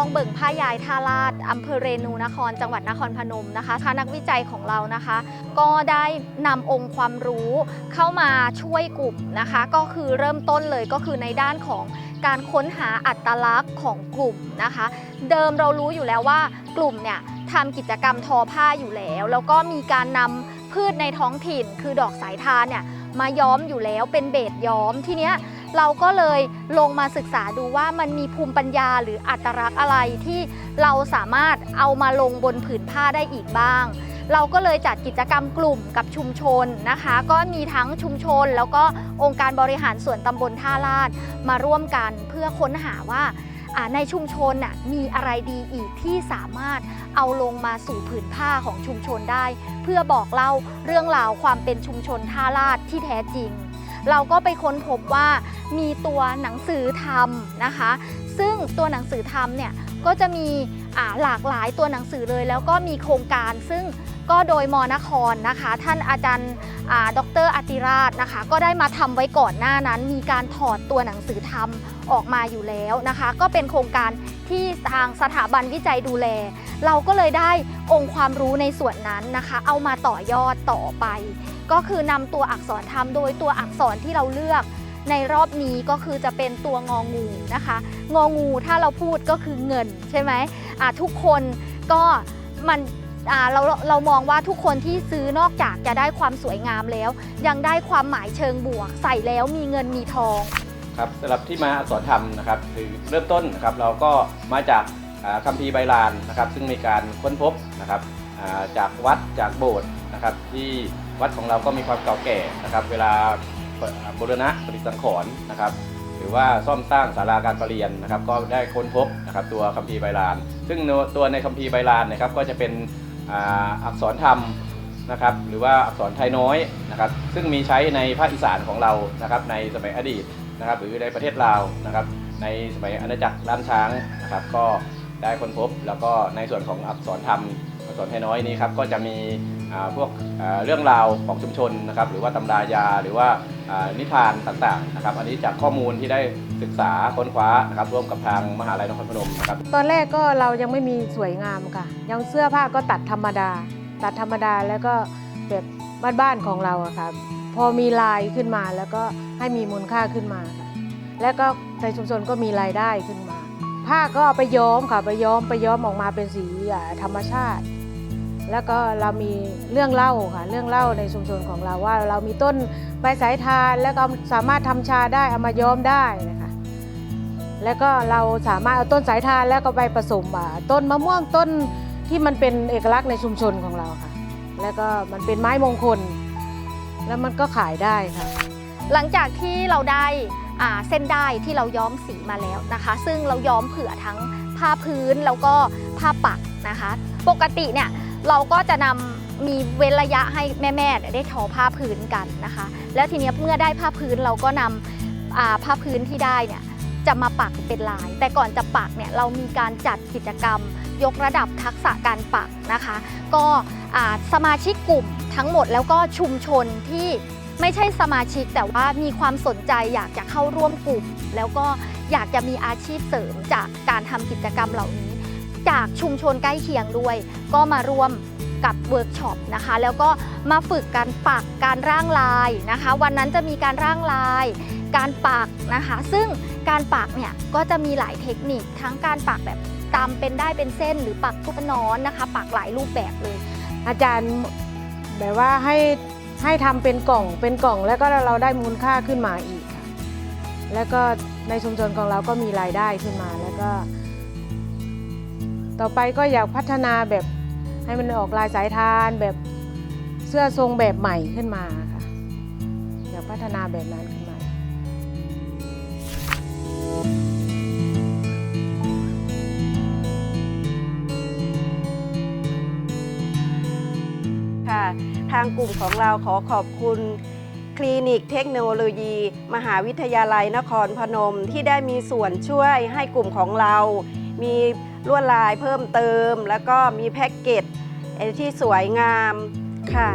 องเบิ่งผ้ายายทาราชอำเภอเรนูนคร จังหวัดนครพนมนะคะคณะนักวิจัยของเรานะคะ ก็ได้นำองค์ความรู้เข้ามาช่วยกลุ่มนะคะ ก็คือเริ่มต้นเลยก็คือในด้านของการค้นหาอัตลักษณ์ของกลุ่มนะคะ เดิมเรารู้อยู่แล้วว่ากลุ่มเนี่ยทำกิจกรรมทอผ้าอยู่แล้ว แล้วก็มีการนำพืชในท้องถิ่น คือดอกสายทานเนี่ยมาย้อมอยู่แล้วเป็นเบสย้อมทีเนี้ย เราก็เลยลงมาศึกษาดูว่ามันมีภูมิปัญญาหรืออัตลักษณ์อะไรที่เราสามารถเอามาลงบนผืนผ้าได้อีกบ้าง เราก็เลยจัดกิจกรรมกลุ่มกับชุมชนนะคะ ก็มีทั้งชุมชน แล้วก็องค์การบริหารส่วนตำบลท่าลาดมาร่วมกันเพื่อค้นหาว่าในชุมชนน่ะมีอะไรดีอีกที่สามารถเอาลงมาสู่ผืนผ้าของชุมชนได้ เพื่อบอกเล่าเรื่องราวความเป็นชุมชนท่าลาดที่แท้จริง เราก็ไปค้นพบว่า มีตัวหนังสือธรรมนะคะ ซึ่งตัวหนังสือธรรมเนี่ยก็จะมีหลากหลายตัวหนังสือเลย แล้วก็มีโครงการซึ่งก็โดยมนครนะคะ ท่านอาจารย์อ่าดรอติราชนะคะ ก็ได้มาทำไว้ก่อนหน้านั้น มีการถอดตัวหนังสือธรรมออกมาอยู่แล้วนะคะ ก็เป็นโครงการที่ทางสถาบันวิจัยดูแล เราก็เลยได้องค์ความรู้ในส่วนนั้นนะคะ เอามาต่อยอดต่อไป ก็คือนำตัวอักษรธรรมโดยตัวอักษรที่เราเลือก ในรอบนี้ก็คือจะเป็นตัวงองูนะคะ งองูถ้าเราพูดก็คือเงินใช่ไหมทุกคนก็มันอ่าเราเรามองว่าทุกคนที่ซื้อนอกจากจะได้ความสวยงามแล้ว ยังได้ความหมายเชิงบวก ใส่แล้วมีเงินมีทองครับสำหรับที่มาอักษรธรรมนะครับคือเริ่มต้นนะครับเราก็มาจากคัมภีร์ไบลานนะครับ ซึ่งมีการค้นพบนะครับจากวัดจากโบสถ์นะครับ ที่วัดของเราก็มีความเก่าแก่นะครับ เวลา บูรณะปฏิสังขรณ์นะครับ หรือว่าซ่อมสร้างศาลาการประเรียนนะครับ ก็ได้ค้นพบนะครับตัวคัมภีร์ไบลาน ซึ่งตัวในคัมภีร์ไบลานนะครับก็จะเป็นอักษรธรรมนะครับ หรือว่าอักษรไทยน้อยนะครับ ซึ่งมีใช้ในภาคอีสานของเรานะครับ ในสมัยอดีตนะครับ หรือในประเทศลาวนะครับ ในสมัยอาณาจักรล้านช้างนะครับ ก็ได้ค้นพบ แล้วก็ในส่วนของอักษรธรรมอักษรไทยน้อยนี้ครับก็จะมีพวกเรื่องราวของชุมชนนะครับ หรือว่าตำรายาหรือว่า นิทานต่างๆนะครับ อันนี้จากข้อมูลที่ได้ศึกษาค้นคว้านะครับร่วมกับทางมหาลัยนครพนมนะครับ ตอนแรกก็เรายังไม่มีสวยงามค่ะ ยังเสื้อผ้าก็ตัดธรรมดา ตัดธรรมดาแล้วก็แบบบ้านๆของเราอะค่ะพอมีลายขึ้นมาแล้วก็ให้มีมูลค่าขึ้นมาค่ะ แล้วก็ในชุมชนก็มีรายได้ขึ้นมา ผ้าก็เอาไปย้อมค่ะไปย้อมไปย้อมออกมาเป็นสีธรรมชาติ แล้วก็เรามีเรื่องเล่าค่ะเรื่องเล่าในชุมชนของเราว่า เรามีต้น ใบสายทานแล้วก็สามารถทำชาได้เอามาย้อมได้นะคะแล้วก็เราสามารถเอาต้นสายทานแล้วก็ไปผสมต้นมะม่วงต้นที่มันเป็นเอกลักษณ์ในชุมชนของเราค่ะ แล้วก็มันเป็นไม้มงคล แล้วมันก็ขายได้ค่ะ หลังจากที่เราได้เส้นได้ที่เราย้อมสีมาแล้วนะคะ ซึ่งเราย้อมเผื่อทั้งผ้าพื้นแล้วก็ผ้าปักนะคะ ปกติเนี่ยเราก็จะนำ มีเว้นระยะให้แม่ๆได้ทอผ้าพื้นกันนะคะ แล้วทีนี้เมื่อได้ผ้าพื้นเราก็นำผ้าพื้นที่ได้เนี่ยจะมาปักเป็นลาย แต่ก่อนจะปักเนี่ยเรามีการจัดกิจกรรม ยกระดับทักษะการปักนะคะ ก็สมาชิกกลุ่มทั้งหมดแล้วก็ชุมชนที่ไม่ใช่สมาชิกแต่ว่ามีความสนใจอยากจะเข้าร่วมกลุ่ม แล้วก็อยากจะมีอาชีพเสริมจากการทำกิจกรรมเหล่านี้ จากชุมชนใกล้เคียงด้วย ก็มาร่วม กับเวิร์กช็อปนะคะ แล้วก็มาฝึกการปักการร่างลายนะคะ วันนั้นจะมีการร่างลาย การปักนะคะ ซึ่งการปักเนี่ยก็จะมีหลายเทคนิคทั้งการปักแบบตามเป็นได้เป็นเส้นหรือปักทุกนอนนะคะ ปักหลายรูปแบบเลย อาจารย์แบบว่าให้ให้ทำเป็นกล่องเป็นกล่องแล้วก็เราได้มูลค่าขึ้นมาอีกค่ะแล้วก็ในชุมชนของเราก็มีรายได้ขึ้นมาแล้วก็ ต่อไปก็อยากพัฒนาแบบ ให้มันออกลายสายทานแบบเสื้อทรงแบบใหม่ขึ้นมาค่ะอยากพัฒนาแบบนั้นขึ้นมาค่ะทางกลุ่มของเราขอขอบคุณคลินิกเทคโนโลยี มหาวิทยาลัยนครพนมที่ได้มีส่วนช่วยให้กลุ่มของเรา มีลวดลายเพิ่มเติม แล้วก็มีแพ็กเกจที่สวยงามค่ะ